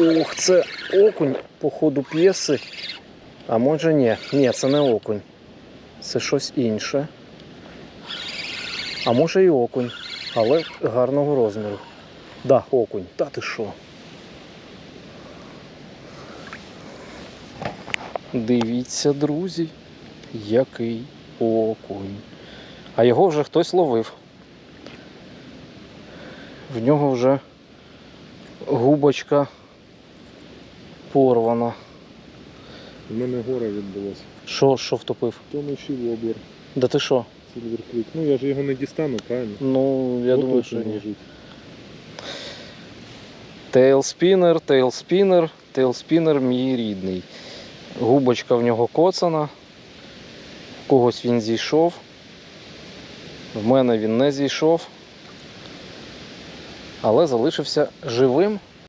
Ох, це окунь по ходу п'єси. А може ні. Ні, це не окунь. Це щось інше. А може і окунь, але гарного розміру. Да, окунь. Та ти що? Дивіться, друзі, який окунь. А його вже хтось ловив. В нього вже губочка порвана. У мене гора відбулася. Що, що втопив? Тонущий воблер, Да ти що? Silver Ну я ж його не дістану, правильно? Ну, я От думаю, тут що він ні. лежить. Тейлспінер, тейлспінер, тейлспінер мій рідний. Губочка в нього коцана. В когось він зійшов. В мене він не зійшов. Але залишився живим